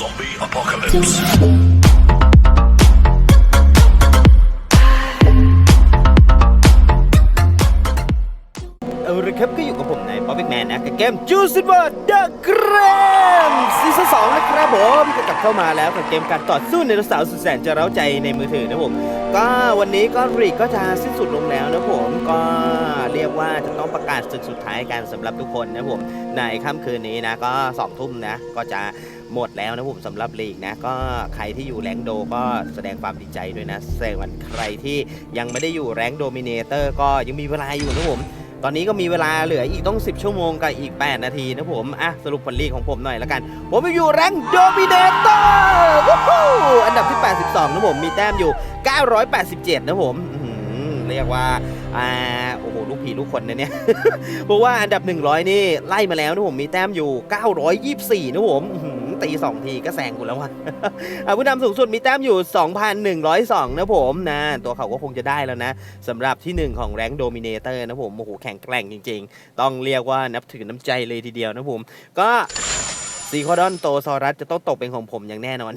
Zombie apocalypse. เอาละครับก็อยู่กับผมในป๊อปปี้แมนนะกับเกมจูซิบอร์เดอะเกรมซีซั่นสองนะครับผมก็กลับเข้ามาแล้วกับเกมการต่อสู้ในรสาวสุดแสนจะเร้าใจในมือถือนะผม ก็วันนี้ก็รีกก็จะสิ้นสุดลงแล้วนะผมก็เรียกว่าจะต้องประกาศศึกสุดท้ายกันสำหรับทุกคนนะผมในค่ำคืนนี้นะก็สองทุ่มนะก็จะ หมดแล้วนะผมสำหรับลีกนะ ก็ใครที่อยู่แรงโดก็แสดงความดีใจด้วยนะแสดงวันใครที่ยังไม่ได้อยู่แรงโดมิเนเตอร์ก็ยังมีเวลาอยู่นะผมตอนนี้ก็มีเวลาเหลืออีกต้อง 10 ชั่วโมงกับอีก 8 นาทีนะผม อะ สรุปผลลีกของผมหน่อยละกัน ผมอยู่แรงโดมิเนเตอร์อันดับที่ 82 นะผม มีแต้มอยู่ 987 นะผมเรียกว่า อ่า โอ้โห ลูกผีลูกคนนะเนี่ย เพราะว่าอันดับ 100 นี่ ไล่มาแล้วนะผม มีแต้มอยู่ 924 นะผม ตี 2 ทีก็แซงกูแล้วว่ะอะผู้นำสูงสุดมีแต้มอยู่ 2,102 นะผมนะ ตัวเขาก็คงจะได้แล้วนะสำหรับที่ 1 ของแรงโดมิเนเตอร์นะผมโอ้โหแข็งแกร่งจริง ๆ ต้องเรียกว่านับถือน้ำใจเลยทีเดียวนะผมก็ ซีคอดอนโตซอรัสจะต้องตกเป็นของผมอย่างแน่นอน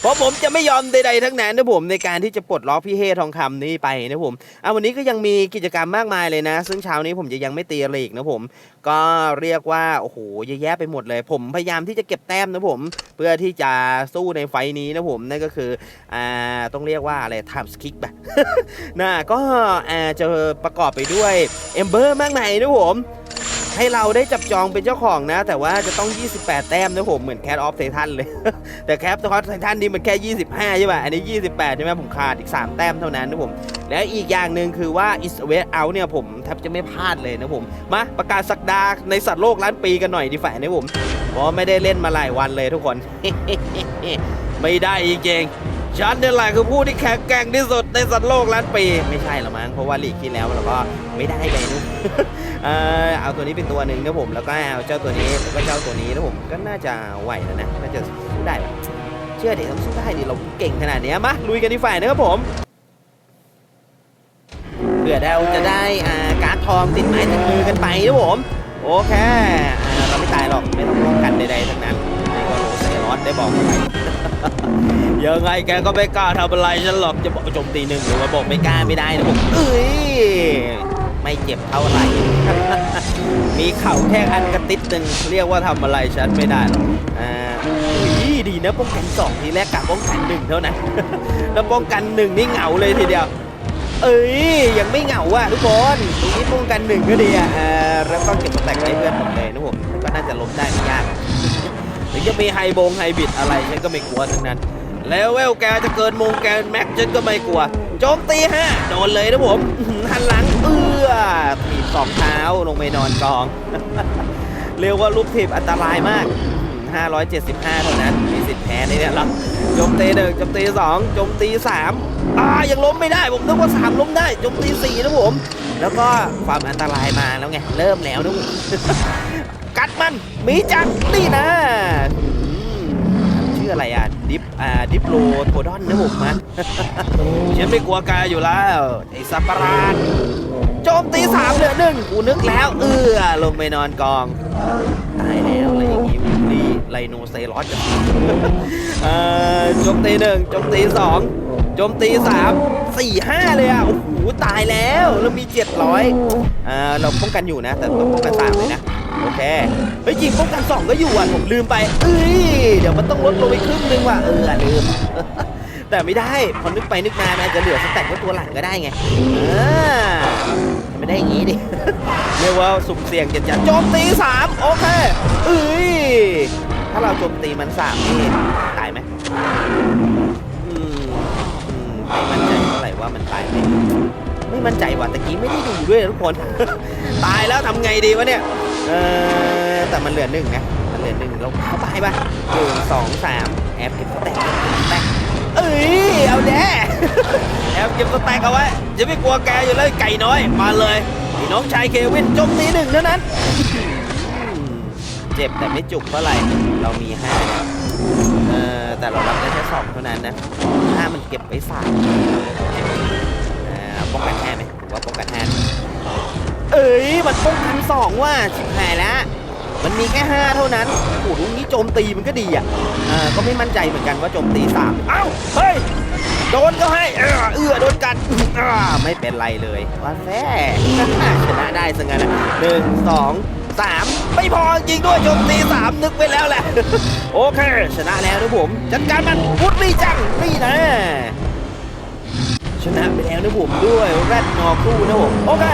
เพราะผมจะไม่ยอมใดๆทั้งนั้นนะผมในการที่จะปลดล็อกพี่เฮทองคำนี้ไปนะผมอะวันนี้ก็ยังมีกิจกรรมมากมายเลยนะ ซึ่งเช้านี้ผมจะยังไม่ตีลีกนะผม ก็เรียกว่าโอ้โหเยอะแยะไปหมดเลย ผมพยายามที่จะเก็บแต้มนะผม เพื่อที่จะสู้ในไฟท์นี้นะผมนั่นก็คืออ่าต้องเรียกว่าอะไรทำสคิกแบบนะก็อ่าจะประกอบไปด้วยเอมเบอร์มากมายนะผม ให้เราได้จับจองเป็นเจ้าของนะ แต่ว่าจะต้อง 28 แต้มนะผมเหมือนแคทออฟไททันเลย แต่แคทออฟไททันนี่มันแค่ 25 ใช่ป่ะ อันนี้ 28 ใช่ไหมผมขาดอีก 3 แต้มเท่านั้นนะผม แล้วอีกอย่างหนึ่งคือว่าอิสเวสเอาเนี่ยผมแทบจะไม่พลาดเลยนะผม มาประกาศสักดาในสัตว์โลกล้านปีกันหน่อยดีฝ่านะผมเพราะไม่ได้เล่นมาหลายวันเลยทุกคน ไม่ได้จริงๆ ฉันเนี่ยแหละคือผู้ที่แข็งแกร่งที่สุดในสัตว์โลกล้านปี ไม่ใช่หรอมั้งเพราะว่าลีกที่แล้วเราก็ไม่ได้ไปนะเออเอาตัวนี้เป็นตัวหนึ่งนะผมแล้วก็เอาเจ้าตัวนี้แล้วก็เจ้าตัวนี้นะผมก็น่าจะไหวแล้วนะน่าจะสู้ได้เชื่อเด็กต้องสู้ได้ดิเราเก่งขนาดเนี้ยมาลุยกันดีฝ่ายนะครับผมเผื่อเราจะได้อาการทองติดไม้ติดมือกันไปนะผมโอเคเราไม่ตายหรอกไม่ต้องป้องกันใดๆทั้งนั้นนี่ก็โรเซรอสได้บอกไว้ ยังไงแกก็ไม่กล้าทำอะไรฉันหรอกจะบอกโจมตีหนึ่งหรือว่าบอกไม่กล้าไม่ได้นะผมเอ้ยไม่เจ็บเท่าไหร่ มีเข่าแค่อันกระติดหนึ่งเรียกว่าทำอะไรฉันไม่ได้หรอกอ่าดีนะป้องกันสองทีแรกกับป้องกันหนึ่งเท่านั้นแล้วป้องกันหนึ่งนี่เหงาเลยทีเดียว เอ้ยยังไม่เหงาอะทุกคนตรงนี้ป้องกันหนึ่งก็ดีอะเออแล้วก็เก็บสแต็กไว้ให้เพื่อนหมดเลยนะผมก็น่าจะล้มได้ไม่ยาก ถึงจะมีไฮบงไฮบิดอะไรฉันก็ไม่กลัวทั้งนั้น แล้วเวลแกจะเกินมงแกนแม็กฉันก็ไม่กลัว โจมตีฮะโดนเลยนะผมหันหลังเอื้อถีบสองเท้าลงไปนอนกอง เรียกว่าลูกถีบอันตรายมากอื้อหือ575 เท่านั้น มีสิทธิ์แพ้ในเนี่ยหรอโจมตีหนึ่งโจมตีสองโจมตีสามอ่ายังล้มไม่ได้ผมนึกว่าสามล้มได้โจมตีสี่นะผม แล้วก็ความอันตรายมาแล้วไง เริ่มแล้วนะผม กัดมันหมีจัดนี่นะชื่ออะไรอะ ดิฟอ่าดิฟโลโทดอนนะผมมาฉันไม่กลัวกายอยู่แล้วไอ้สัปปะรดโจมตีสามเหลือหนึ่งกูนึกแล้ว เออลงไปนอนกองตายแล้วอะไรอย่างงี้วิลลี่ไลโนเซรอสจะเอ่อโจมตีหนึ่งโจมตีสองโจมตีสามสี่ห้าเลยอะโอ้โหตายแล้วแล้วมีเจ็ดร้อยอ่าเราป้องกันอยู่นะ แต่ต้องป้องกันสามเลยนะ โอเคเฮ้ยจริงป้องกันสองก็อยู่อะผมลืมไปเอ้ยเดี๋ยวมันต้องลดลงไปครึ่งนึงว่ะเออลืม แต่ไม่ได้พอนึกไปนึกมามันอาจจะเหลือสแต็กไว้ตัวหลังก็ได้ไงอ่าไม่ได้อย่างงี้ดิเรียกว่าสุ่มเสี่ยงจัดจัดโจมตีสามโอเคเอ้ยถ้าเราโจมตีมันสามนี่ตายไหมอืมอืมไม่มั่นใจเท่าไหร่ว่ามันตายไหมไม่มั่นใจว่ะตะกี้ไม่ได้ดูด้วยนะทุกคน ตายแล้วทำไงดีวะเนี่ย เออแต่มันเหลือหนึ่งนะ มันเหลือหนึ่งเราเข้าไปป่ะหนึ่งสองสามแอบเก็บสแต็กเก็บสแตกเอ้ยเอาแน่แอบเก็บสแต็กเอาไว้จะไม่กลัวแกอยู่เลยไก่น้อยมาเลยพี่น้องชายเควินจมตีหนึ่งเท่านั้น เจ็บแต่ไม่จุกเท่าไหร่เรามีห้าเออแต่เรารับได้แค่สองเท่านั้นนะห้ามันเก็บไว้สามป้องกันห้าไหมผมว่าป้องกันห้า เอ้ยมันป้องกันสองว่ะชิบหายแล้วมันมีแค่5เท่านั้นโอ้โหลูกนี้โจมตีมันก็ดีอะอ่าก็ไม่มั่นใจเหมือนกันว่าโจมตีสามเอ้าเฮ้ยโดนก็ให้เออเอื้อโดนกัดอ่าไม่เป็นไรเลยว่าแซ่ชนะได้ซะงั้นอะหนึ่งสองสามไม่พอจริงด้วยโจมตีสามนึกไว้แล้วแหละ โอเค ชนะแล้วนะผมจัดการมันพุดนี่จังนี่นะชนะไปแล้วนะผมด้วยแรดนอคู่นะผมโอเค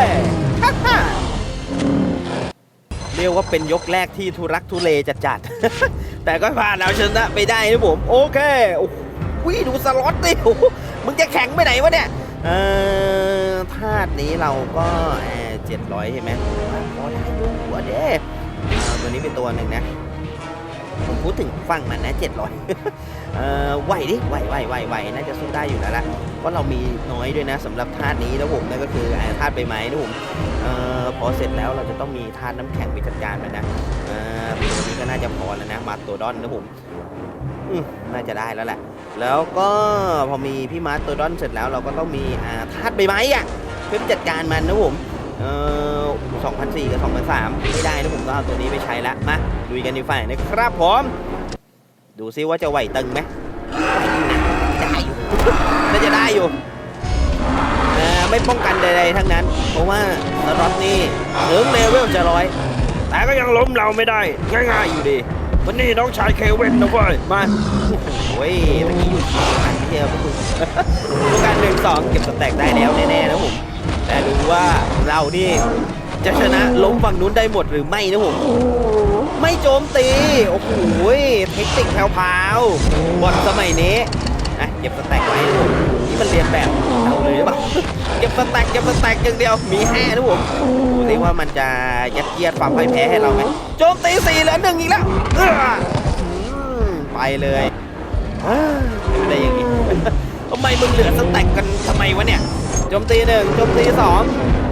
เรียกว่าเป็นยกแรกที่ทุรักทุเลจัดจัดๆ แต่ก็ผ่านเอาชนะไปได้นะผม โอเคโอ้วิดูสล็อตดิโอมึงจะแข็งไปไหนวะเนี่ยเอ่อธาตุนี้เราก็เจ็ดร้อยใช่ไหมพอได้ดูหัวเด้ตัวนี้เป็นตัวหนึ่งนะ ผมพูดถึงฝั่งมันนะเจ็ดร้อยเอ่อไหวดิไหวไหวไหวไหวน่าจะสู้ได้อยู่แล้วล่ะเพราะเรามีน้อยด้วยนะสำหรับธาตุนี้นะผมนั่นก็คืออ่าธาตุใบไม้นะผมเอ่อพอเสร็จแล้วเราจะต้องมีธาตุน้ำแข็งไปจัดการมันนะเอ่อตัวนี้ก็น่าจะพอแล้วนะมาสโตดอนนะผมอืมน่าจะได้แล้วแหละ แล้วก็พอมีพี่มาสโตดอนเสร็จแล้วเราก็ต้องมีอ่าธาตุใบไม้อะเพื่อจัดการมันนะผมเอ่อ 2004 กับ 2003 ไม่ได้นะผมก็เอาตัวนี้ไปใช้ละมาลุยกันในฝ่ายนะครับผม ดูซิว่าจะไหวตึงไหมไหวอยู่นะได้อยู่น่าจะได้อยู่ไม่ป้องกันใดๆทั้งนั้น เพราะว่าสล็อตนี่ถึงเลเวลจะร้อยแต่ก็ยังล้มเราไม่ได้ ง่ายๆอยู่ดีวันนี้น้องชายเคเว่นนะเว้ยมาโอ้ยเมื่อกี้อยู่ที่อันเทียบพวกคุณผู้การหนึ่งสองเก็บสแต็กได้แล้วแน่ๆนะผมแต่ดูว่าเรานี่ จะชนะล้มฝั่งนู้นได้หมดหรือไม่นะผม ไม่โจมตี โอ้โหเทคนิคแผ่วๆบอลสมัยนี้อะเก็บสแต็กไว้นะผมนี่มันเรียนแบบเราเลยหรือเปล่าเก็บสแต็กเก็บสแต็กอย่างเดียวมีแห่นะผมดูสิว่ามันจะยัดเยียดความพ่ายแพ้ให้เราไหมโจมตีสี่เหลือหนึ่งอีกแล้วไปเลยไม่ได้อย่างนี้ทำไมมึงเหลือสแต็กกันทำไมวะเนี่ยโจมตีหนึ่งโจมตีสอง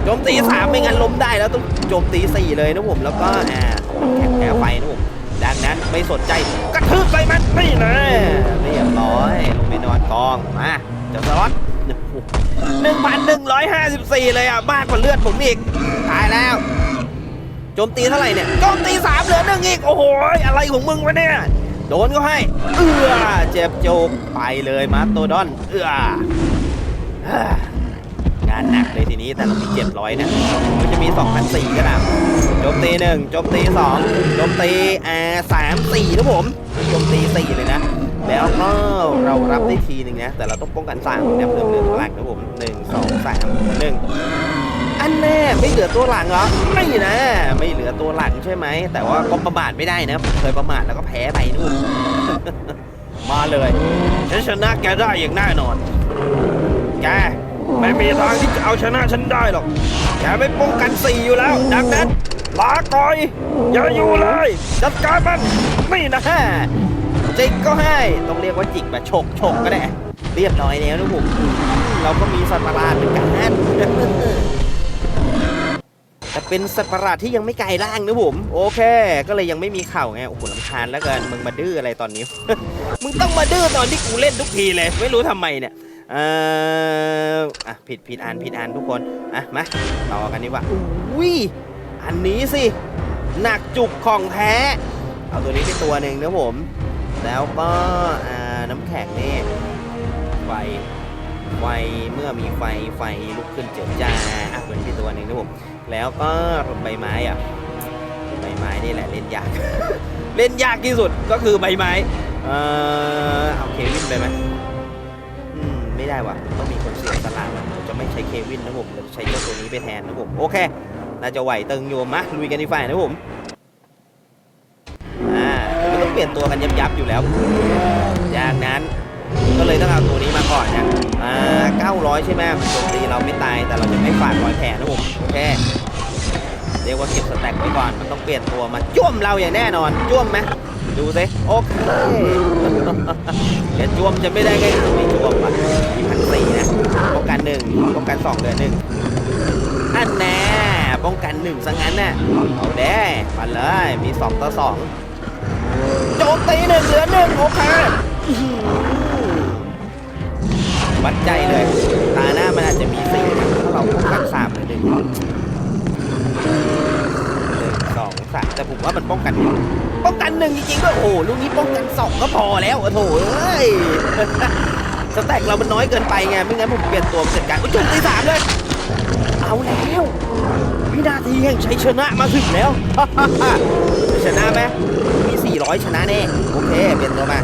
โจมตีสามไม่งั้นล้มได้แล้วต้องโจมตีสี่เลยนะผมแล้วก็อ่าแข็งแพ้ไฟนะผมดังนั้นไม่สนใจกระทืบใส่มันนี่นะเรียบร้อยลงไปนอนกองมาเจ้าสล็อตหนึ่งพันหนึ่งร้อยห้าสิบสี่เลยอะมากกว่าเลือดผมอีกตายแล้วโจมตีเท่าไหร่เนี่ยโจมตีสามเหลือหนึ่งอีกโอ้โหอะไรของมึงวะเนี่ยโดนก็ให้ เอือเจ็บโจกไปเลยมาสโตดอน เอือานหนักเลยทีนี้แต่เรามี700นะมันจะมี2,004ก็ได้โจมตีหนึ่งโจมตีสองโจมตีอ่าสามสี่นะผมโจมตีสี่เลยนะ แล้วก็เรารับได้ทีหนึ่งนะ แต่เราต้องป้องกันสามนะเพิ่มเหลือตัวหลังนะผมหนึ่งสองสามหนึ่งอันแน่ไม่เหลือตัวหลังเหรอไม่นะ ไม่เหลือตัวหลังใช่ไหม แต่ว่าก็ประมาทไม่ได้นะเคยประมาทแล้วก็แพ้ไปนู่นมาเลยฉันชนะแกได้อย่างแน่นอนแก ไม่มีทางที่จะเอาชนะฉันได้หรอก แกไม่ป้องกันสี่อยู่แล้ว ดังนั้นลาก่อย อย่าอยู่เลย จัดการมันไม่นะจิกก็ให้ ต้องเรียกว่าจิกแบบฉกฉกก็ได้ เรียบร้อยแล้วนะผมเราก็มีสัตว์ประหลาดเหมือนกันแต่เป็นสัตว์ประหลาดที่ยังไม่กลายร่างนะผม โอเค ก็เลยยังไม่มีเข่าไง โอ้โหลำคาญแล้วเกิน มึงมาดื้ออะไรตอนนี้ มึงต้องมาดื้อตอนที่กูเล่นทุกทีเลย ไม่รู้ทำไมเนี่ย เอ่ออะผิดผิดอ่านผิดอ่านทุกคน อะ มาต่อกันดีกว่าอุ้ยอันนี้สิ หนักจุกของแท้ เอาตัวนี้ไปตัวหนึ่งนะผม แล้วก็อ่าน้ำแข็งนี่ไฟไฟเมื่อมีไฟไฟลุกขึ้นเจิดจ้าอะตัวนี้ไปตัวหนึ่งนะผม แล้วก็ใบไม้อะใบไม้นี่แหละเล่นยาก เล่นยากที่สุดก็คือใบไม้ เอ่อเอาเควินไปไหม ไม่ได้ว่ะ ต้องมีคนเสียสละผมจะไม่ใช้เควินนะผมจะใช้เจ้าตัวนี้ไปแทนนะผม โอเค น่าจะไหวตึงอยู่มะลุยกันดีฝ่ายนะผมอ่ามันต้องเปลี่ยนตัวกันยับยับอยู่แล้วจากนั้นก็เลยต้องเอาตัวนี้มาก่อนนะอ่า900 ใช่ไหมโจมตีเราไม่ตายแต่เราจะไม่ฝาดรอยแผลนะผมโอเคเรียกว่าเก็บสแต็กไว้ก่อนมันต้องเปลี่ยนตัวมาจ้วมเราอย่างแน่นอนจ้วมไหม ดูสิโอเคเดี๋ยวจวมจะไม่ได้ไงไม่จวมอะมีพันสี่นะป้องกันหนึ่งป้องกันสองเหลือนหนึ่งอันแน่ป้องกันหนึ่งซะงั้นน่ะเอาแด้มาเลยมีสองต่อสองโจมตีหนึ่งเหลือหนึ่งโอเควัดใจเลย ตาหน้ามันอาจจะมีสี่นะถ้าเราป้องกันสามเลือหนึ่งหนึ่งสองสามแต่ผมว่ามันป้องกันหนึ่ง ป้องกันหนึ่งจริงๆด้วยโอ้ลูกนี้ป้องกันสองก็พอแล้วโอ้โถเอ้ยสแต็กเรามันน้อยเกินไปไงไม่งั้นผมเปลี่ยนตัวเป็นจัดการอุ้ยจุดที่สามเลย เอาแล้ววินาทีแห่งชัยชนะมาถึงแล้วชนะไหมมี 400 ชนะแน่โอเคเปลี่ยนตัวมา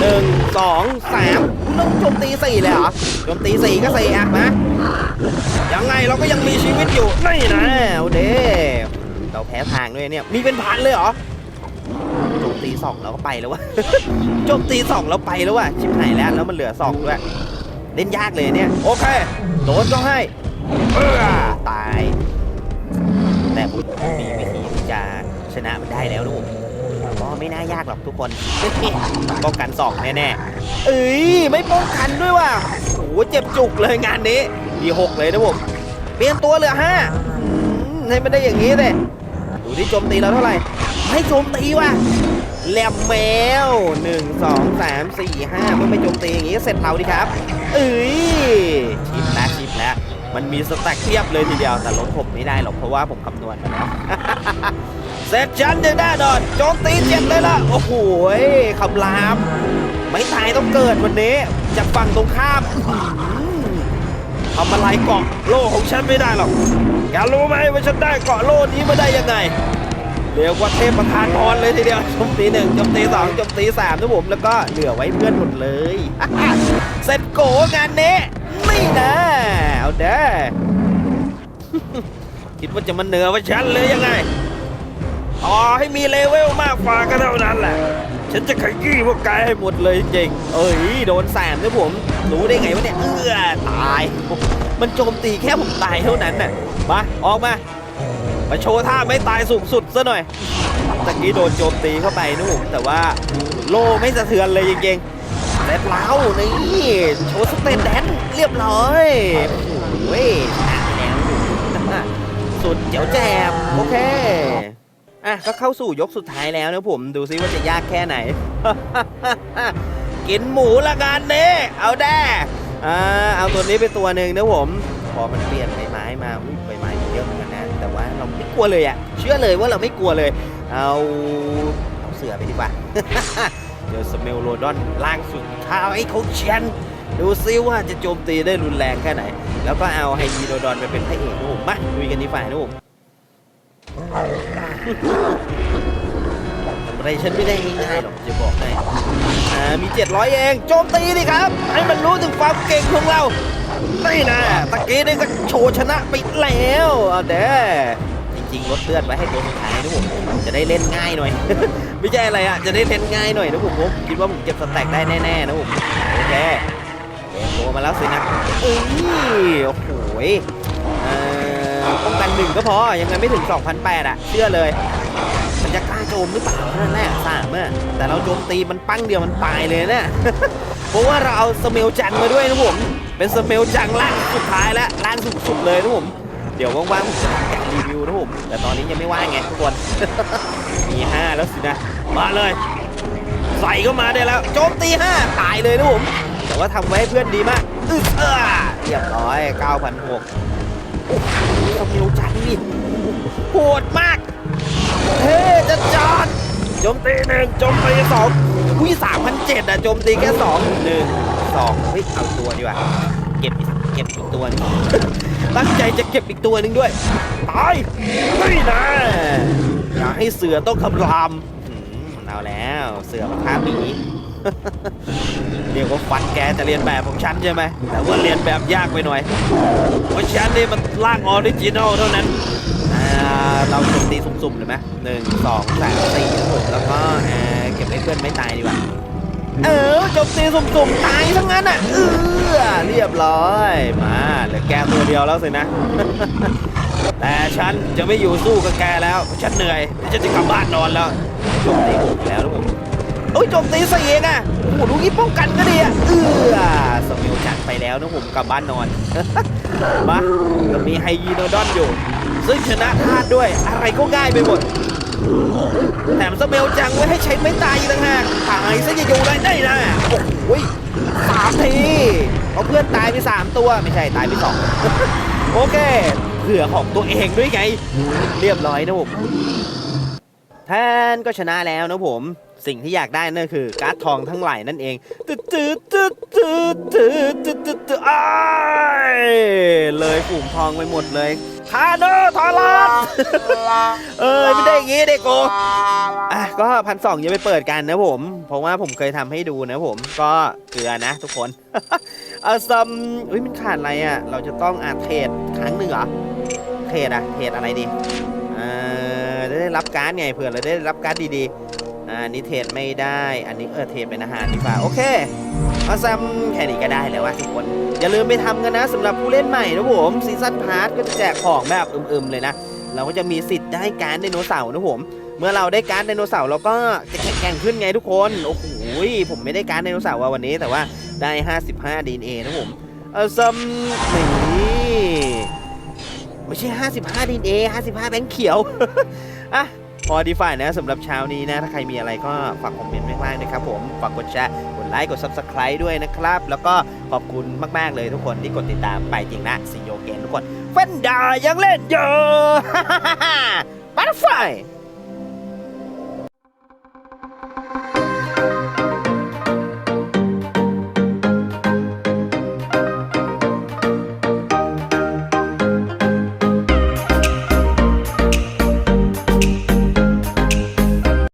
หนึ่งสองสามคุณต้องโจมตีสี่เลยเหรอโจมตีสี่ก็สี่อะมยังไงเราก็ยังมีชีวิตอยู่นี่นะเอาเด้ เราแพ้ทางด้วยเนี่ยมีเป็นพันเลยเหรอโจมตีสองเราก็ไปแล้ววะโจมตีสองเราไปแล้ววะชิบหายแล้วแล้วมันเหลือสองด้วยเล่นยากเลยเนี่ยโอเคโดนก็ให้ตาย แต่ผมมีวิธีที่จะชนะมันได้แล้วลูกก็ไม่น่ายากหรอกทุกคนป้องกันสองแน่ๆเอ้ยไม่ป้องกันด้วยว่ะโอ้โหเจ็บจุกเลยงานนี้มีหกเลยนะผมเปลี่ยนตัวเหลือห้าให้มันได้อย่างนี้เลย ที่โจมตีเราเท่าไหร่ไม่โจมตีว่ะแหลมแมวหนึ่งสองสามสี่ห้าเมื่อไม่โจมตีอย่างนี้ก็เสร็จเราดิครับเอ้ยชิปแล้วชิปแล้วมันมีสแต็กเทียบเลยทีเดียวแต่รถผมไม่ได้หรอกเพราะว่าผมคำนวณมาแล้วเสร็จฉันจะแน่นอนโจมตีเจ็บเลยล่ะโอ้โหคำราม ไม่ตายต้องเกิดวันนี้จากฝั่งตรงข้าม ทำอะไรเกาะโล่ของฉันไม่ได้หรอกแกรู้ไหมว่าฉันได้เกาะโล่นี้มาได้ยังไงเรียกว่าเทพประธานพรเลยทีเดียวจมตีหนึ่งจมตีสองจมตีสามนะผมแล้วก็เหลือไว้เพื่อนหมดเลย เสร็จโกงานนี้นี่นะเอาเด้อคิดว่าจะมาเหนือว่าฉันเลยยังไงต่อให้มีเลเวลมากกว่าก็เท่านั้นแหละ ฉันจะขยี้พวกแกให้หมดเลยจริงเอ้ยโดนแสมด้วยผม รู้ได้ไงวะเนี่ยเออตาย มันโจมตีแค่ผมตายเท่านั้นน่ะ มา ออกมา มาโชว์ท่าไม่ตายสูงสุดซะหน่อยตะกี้โดนโจมตีเข้าไปนะผมแต่ว่าโลไม่สะเทือนเลยจริงๆแต่เรานี่โชว์สเตนแดนเรียบร้อยโอ้ยชนะแล้วสุดเจ๋วแจมโอเคอะก็เข้าสู่ยกสุดท้ายแล้วนะผมดูซิว่าจะยากแค่ไหน กินหมูละกันเน่เอาแด้ อ่าเอาตัวนี้ไปตัวหนึ่งนะผมพอมันเปลี่ยนใบไม้มาอุ้ยใบไม้เยอะเหมือนกันนะแต่ว่าเราไม่กลัวเลยอะเชื่อเลยว่าเราไม่กลัวเลย เอาเอาเสือไปดีกว่าเดี๋ยวสเมลโรดอนล่างสุดท้ายของฉันดูซิว่าจะโจมตีได้รุนแรงแค่ไหน แล้วก็เอาไฮยีโรดอนไปเป็นพระเอกนะผมมาดูกันดีฝ่ายนะผม อะไรฉันไม่ได้ง่ายๆหรอกจะบอกให้อ่ามี 700 เองโจมตีดิครับ ให้มันรู้ถึงความเก่งของเราไม่นะตะกี้นี่ก็โชว์ชนะไปแล้วเอาเด้อจริงๆลดเลือดไว้ให้ตัวสุดท้ายนะผมจะได้เล่นง่ายหน่อย ไม่ใช่อะไรอะจะได้เล่นง่ายหน่อยนะผมผมคิดว่าผมเก็บสแต็กได้แน่ๆนะผมโอเคเปิดตัวมาแล้วสินะเอ้ยโอ้โหเอ่อป้องกันหนึ่งก็พอยังไงไม่ถึง 2,008อะเชื่อเลย มันจะกล้าโจมหรือเปล่านั่นแหละสามอะแต่เราโจมตีมันปั้งเดียวมันตายเลยนะเพราะว่าเราเอาสเมลจังมาด้วยนะผม เป็นสเมลจังล่างสุดท้ายแล้วล่างสุดๆเลยนะผม เดี๋ยวว่างๆผมจะทำการรีวิวนะผม แต่ตอนนี้ยังไม่ว่างไงทุกคน มีห้าแล้วสินะ มาเลย ใส่ก็มาได้แล้ว โจมตีห้าตายเลยนะผม แต่ว่าทำไว้ให้เพื่อนดีมากอึเออเรียบร้อย 9,600สเมลจังนี่โหดมาก เฮ้จะจอดโจมตีหนึ่งโจมตีสองอุ้ยสามพันเจ็ดอะโจมตีแค่สองหนึ่งสองเฮ้ยเอาตัวดีกว่าเก็บเก็บอีกตัวนึงตั้งใจจะเก็บอีกตัวหนึ่งด้วยตายเฮ้ยนะอย่าให้เสือต้องคำรามเอาแล้วเสือมาฆ่าหมีเรียกว่าฟันแกจะเรียนแบบของฉันใช่ไหมแต่ว่าเรียนแบบยากไปหน่อยเพราะฉันนี่มันร่างออริจินอลเท่านั้น เราจมตีสุ่มๆเลยไหมหนึ่งสองสามสี่หกแล้วก็เก็บให้เพื่อนไม่ตายดีกว่า เออจมตีสุ่มๆตายทั้งนั้นอะเออเรียบร้อยมาเหลือแกตัวเดียวแล้วสินะ แต่ฉันจะไม่อยู่สู้กับแกแล้วฉันเหนื่อยฉันจะกลับบ้านนอนแล้วจมตีหกแล้วทุกโอ้ยจมตีสี่เองอะโอ้โหลูกนี้ป้องกันก็ดีอะเออสมิลจัดไปแล้วนะผมกลับบ้านนอนมาก็มีไฮยีโนดอนอยู่ ซึ่งชนะธาตุด้วยอะไรก็ง่ายไปหมดแถมสเมลจังไว้ให้ใช้ไม่ตายอีกต่างหากตายซะจะอยู่ได้ได้นะโอ้ยสามทีเพราะเพื่อนตายไปสามตัวไม่ใช่ตายไปสองโอเคเผื่อของตัวเองด้วยไง เรียบร้อยนะผมแทนก็ชนะแล้วนะผม สิ่งที่อยากได้นั่นคือ การ์ดทองทั้งหลายนั่นเองตึ๊ดตึ๊ดตึ๊ดตึ๊ดตึ๊ดตึ๊ดตึ๊ดเลยฝูงทองไปหมดเลย คาโนทอรัสเออไม่ได้อย่างงี้เด็กโกอะก็พันสองอย่าไปเปิดกันนะผม เพราะว่าผมเคยทำให้ดูนะผม ก็เกลือนะทุกคนเออซัมอุ้ยมันขาดอะไรอะ เราจะต้องอาเทรดครั้งหนึ่งเหรอ เทรดอะเทรดอะไรดี เอ่อได้รับการ์ดไงเผื่อเราได้รับการ์ดดีๆ อ่าอันนี้เทรดไม่ได้ อันนี้เออเทรดเป็นอาหารดีกว่า โอเคเอาซัมแค่นี้ก็ได้แล้วว่าทุกคน อย่าลืมไปทำกันนะสำหรับผู้เล่นใหม่นะผมซีซั่นพาร์ทก็จะแจกของแบบอึมๆเลยนะ เราก็จะมีสิทธิ์ได้การ์ดไดโนเสาร์นะผม เมื่อเราได้การ์ดไดโนเสาร์เราก็จะแข่งขึ้นไงทุกคน โอ้โหผมไม่ได้การ์ดไดโนเสาร์ว่ะวันนี้แต่ว่าได้ 55 DNA นะผมเออซัมนี่ไม่ใช่ 55 DNA 55 แบงค์เขียว อะ พอดีฝ่ายนะสำหรับเช้านี้นะ ถ้าใครมีอะไรก็ฝากคอมเมนต์ไว้ข้างล่างนะครับผมฝากกดแชร์กดไลค์กด Subscribe ด้วยนะครับ แล้วก็ขอบคุณมาก ๆ เลยทุกคนที่กดติดตามไปจริงนะซีโยเกนทุกคนเฟนดายังเล่นเยอะบัตไฟ